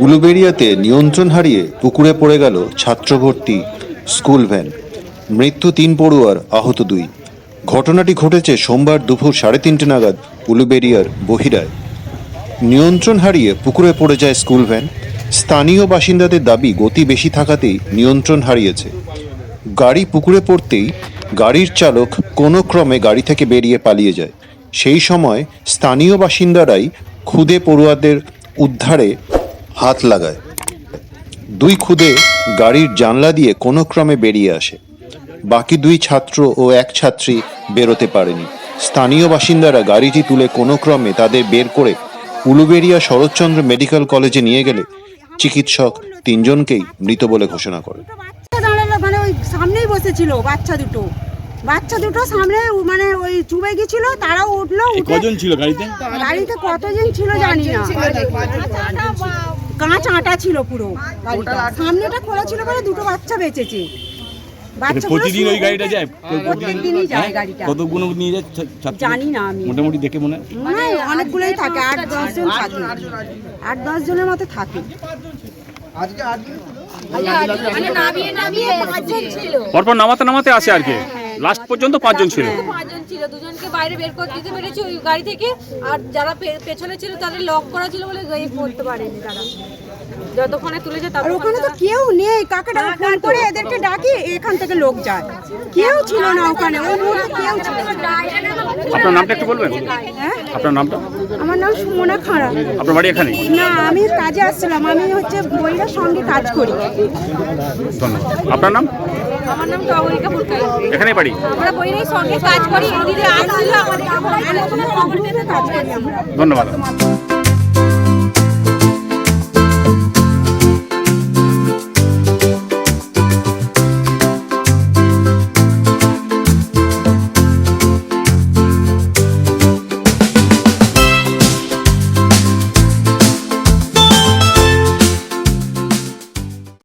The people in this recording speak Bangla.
উলুবেড়িয়াতে নিয়ন্ত্রণ হারিয়ে পুকুরে পড়ে গেল ছাত্রভর্তি স্কুল ভ্যান। মৃত্যু তিন পড়ুয়ার আহত দুই। ঘটনাটি ঘটেছে সোমবার দুপুর সাড়ে তিনটে নাগাদ উলুবেড়িয়ার বহিরায়। নিয়ন্ত্রণ হারিয়ে পুকুরে পড়ে যায় স্কুল ভ্যান। স্থানীয় বাসিন্দাদের দাবি, গতি বেশি থাকাতেই নিয়ন্ত্রণ হারিয়েছে। গাড়ি পুকুরে পড়তেই গাড়ির চালক কোনো ক্রমে গাড়ি থেকে বেরিয়ে পালিয়ে যায়। সেই সময় স্থানীয় বাসিন্দারাই খুদে পড়ুয়াদের উদ্ধারে হাত লাগায়। দুই খুদে গাড়ির জানলা দিয়ে কোনো ক্রমে বেরিয়ে আসে। বাকি দুই ছাত্র ও এক ছাত্রী বেরোতে পারেনি। স্থানীয় বাসিন্দারা গাড়িটি তুলে কোনো ক্রমে তাদের বের করে উলুবেড়িয়া শরৎচন্দ্র মেডিকেল কলেজে নিয়ে গেলে চিকিৎসক তিনজনকেই মৃত বলে ঘোষণা করে। বাচ্চা মানে ওই সামনেই বসেছিল বাচ্চা দুটো। বাচ্চা দুটো সামনে মানে ওই চুবে গেছিল তারাও উঠল কজন ছিল গাড়িতে? গাড়িতে কতজন ছিল জানি না। কাঁচ আটা ছিল পুরো গাড়িটা সামনেটা খোলা ছিল বলে দুটো বাচ্চা বেঁচেছে। বাচ্চাগুলো প্রতিদিন ওই গাড়িটা যায়? প্রতিদিনই যায় হ্যাঁ? গাড়িটা। কতগুলো নিয়ে যায় জানি না আমি। মোটামুটি দেখে মনে হয়? অনেকগুলোই থাকে আট দশ জন থাকে। আট দশ জনের মতো থাকে। মানে পরপর নামাতে নামাতে আসে আর কি। লাস্ট পর্যন্ত পাঁচজন ছিল। পাঁচজন ছিল। দুজনকে বাইরে বের করে দিতে পেরেছি ওই গাড়ি থেকে। আর যারা পেছনে ছিল তাদের লক করা ছিল বলে গাড়ি করতে পারেনি তারা। যতক্ষণে তুলেছে আর ওখানে তো কেউ নেই কাকে ডাকা? ফোন করে এদেরকে ডাকি এখান থেকে লোক যায়। কেউ ছিল না ওখানে ওই মুহূর্তে কেউ ছিল আপনার নামটা একটু বলবেন? হ্যাঁ? আপনার নামটা? আমার নাম সুমনা খাড়া। আপনার বাড়ি এখানে? না আমি কাজে আসছিলাম আমি হচ্ছে বইয়ের সঙ্গে কাজ করি। ধন্যবাদ। আপনার নাম? আমার নাম টগরিকা ফুলকাই। এখানেই বাড়ি? আমরা বইয়ের সঙ্গে কাজ করি এই দিদি আসছিল আমাদের। কাজ করি আমরা। ধন্যবাদ।